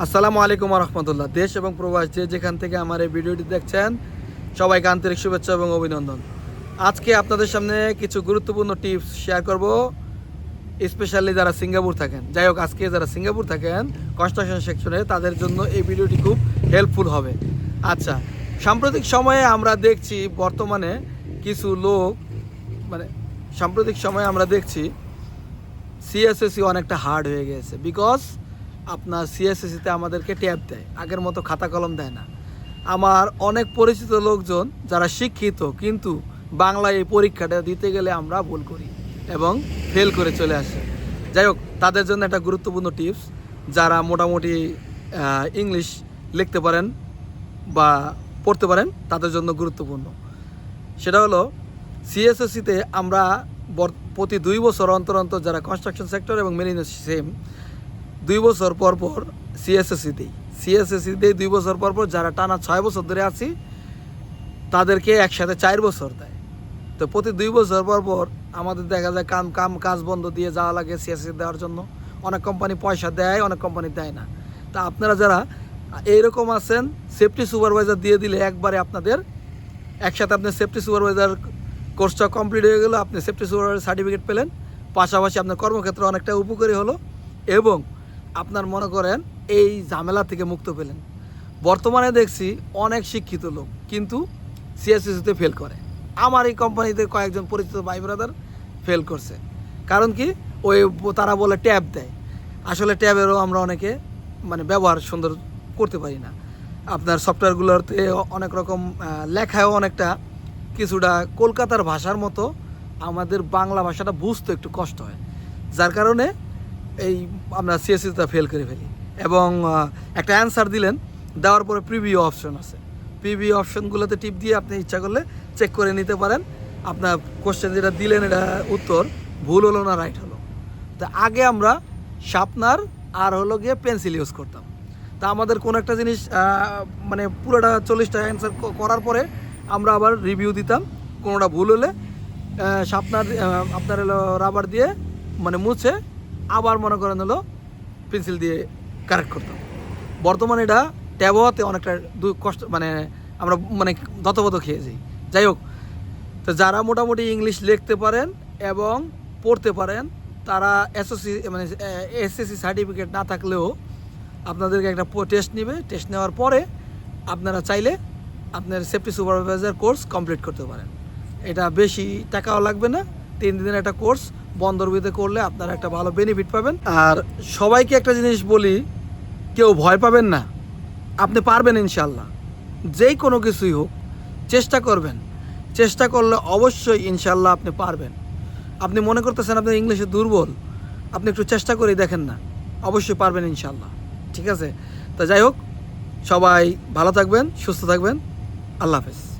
আসসালামু আলাইকুম রহমতুল্লাহ। দেশ এবং প্রবাস যে যেখান থেকে আমার এই ভিডিওটি দেখছেন, সবাইকে আন্তরিক শুভেচ্ছা এবং অভিনন্দন। আজকে আপনাদের সামনে কিছু গুরুত্বপূর্ণ টিপস শেয়ার করব। স্পেশালি যারা সিঙ্গাপুর থাকেন। যাই হোক, আজকে যারা সিঙ্গাপুর থাকেন কনস্ট্রাকশন সেকশনে তাদের জন্য এই ভিডিওটি খুব হেল্পফুল হবে। আচ্ছা সাম্প্রতিক সময়ে আমরা দেখছি বর্তমানে কিছু লোক মানে সাম্প্রতিক সময়ে আমরা দেখছি সিএসএসি অনেকটা হার্ড হয়ে গেছে। বিকজ আপনার সিএসএসিতে আমাদেরকে ট্যাব দেয়। আগের মতো খাতা কলম দেয় না। আমার অনেক পরিচিত লোকজন যারা শিক্ষিত, কিন্তু বাংলায় এই পরীক্ষাটা দিতে গেলে আমরা ভুল করি এবং ফেল করে চলে আসি। যাই হোক, তাদের জন্য একটা গুরুত্বপূর্ণ টিপস যারা মোটামুটি ইংলিশ লিখতে পারেন বা পড়তে পারেন, তাদের জন্য গুরুত্বপূর্ণ। সেটা হলো সিএসএসসিতে আমরা প্রতি দুই বছর অন্তর অন্তর যারা কনস্ট্রাকশন সেক্টর এবং মেরিন সেম দুই বছর পর পর সিএসএসসি দিই। সিএসএসসি দিই দুই বছর পর পর, যারা টানা ছয় বছর ধরে আছি, তাদেরকে একসাথে চার বছর দেয়। তো প্রতি দুই বছর পর পর আমাদের দেখা যায় কাম কাম, কাজ বন্ধ দিয়ে যাওয়া লাগে সিএসসি দেওয়ার জন্য। অনেক কোম্পানি পয়সা দেয়, অনেক কোম্পানি দেয় না। তা আপনারা যারা এইরকম আছেন সেফটি সুপারভাইজার দিয়ে দিলে একবারে আপনাদের একসাথে আপনি সেফটি সুপারভাইজার কোর্সটা কমপ্লিট হয়ে গেলো, আপনি সেফটি সুপারভাইজার সার্টিফিকেট পেলেন। পাশাপাশি আপনার কর্মক্ষেত্রে অনেকটা উপকারী হলো এবং আপনার মনে করেন এই ঝামেলা থেকে মুক্ত পেলেন। বর্তমানে দেখছি অনেক শিক্ষিত লোক কিন্তু সিএসসিতে ফেল করে। আমার এই কোম্পানিতে কয়েকজন পরিচিত ভাই ব্রাদার ফেল করছে। কারণ কি? ওই তারা বলে ট্যাব দেয়। আসলে ট্যাবেরও আমরা অনেকে মানে ব্যবহার সুন্দর করতে পারি না। আপনার সফটওয়্যারগুলোতে অনেক রকম লেখায়ও অনেকটা কিছুটা কলকাতার ভাষার মতো আমাদের বাংলা ভাষাটা বুঝতে একটু কষ্ট হয়। যার কারণে এই আমরা সিএসসিটা ফেল করে ফেলি। এবং একটা অ্যান্সার দিলেন, দেওয়ার পরে প্রিভিউ অপশন আছে। প্রিভিউ অপশনগুলোতে টিপ দিয়ে আপনি ইচ্ছা করলে চেক করে নিতে পারেন। আপনার কোশ্চেন যেটা দিলেন, এটা উত্তর, ভুল হলো না রাইট হলো। তা আগে আমরা শার্পনার আর হলো গিয়ে পেন্সিল ইউজ করতাম। তা আমাদের কোনো একটা জিনিস মানে পুরোটা চল্লিশটা অ্যান্সার করার পরে আমরা আবার রিভিউ দিতাম। কোনোটা ভুল হলে শার্পনার আপনার হলো রাবার দিয়ে মানে মুছে আবার মনে করেন হলো পেন্সিল দিয়ে কারেক্ট করতাম। বর্তমানে এটা ট্যাব হওয়াতে অনেকটা দু- কষ্ট মানে আমরা মানে দতবত খেয়ে যাই যাই হোক, তো যারা মোটামুটি ইংলিশ লিখতে পারেন এবং পড়তে পারেন, তারা এসওসি মানে এসএসসি সার্টিফিকেট না থাকলেও আপনাদেরকে একটা টেস্ট নেবে। টেস্ট নেওয়ার পরে আপনারা চাইলে আপনার সেফটি সুপারভাইজার কোর্স কমপ্লিট করতে পারেন। এটা বেশি টাকাও লাগবে না। তিন দিনের একটা কোর্স বন্দরবিতে করলে আপনারা একটা ভালো বেনিফিট পাবেন। আর সবাইকে একটা জিনিস বলি, কেউ ভয় পাবেন না। আপনি পারবেন ইনশাল্লাহ যেই কোনো কিছুই হোক, চেষ্টা করবেন। চেষ্টা করলে অবশ্যই ইনশাল্লাহ আপনি পারবেন। আপনি মনে করতেছেন আপনি ইংলিশে দুর্বল। আপনি একটু চেষ্টা করেই দেখেন না। অবশ্যই পারবেন ইনশাল্লাহ ঠিক আছে? তা যাই হোক, সবাই ভালো থাকবেন, সুস্থ থাকবেন। আল্লাহ হাফেজ।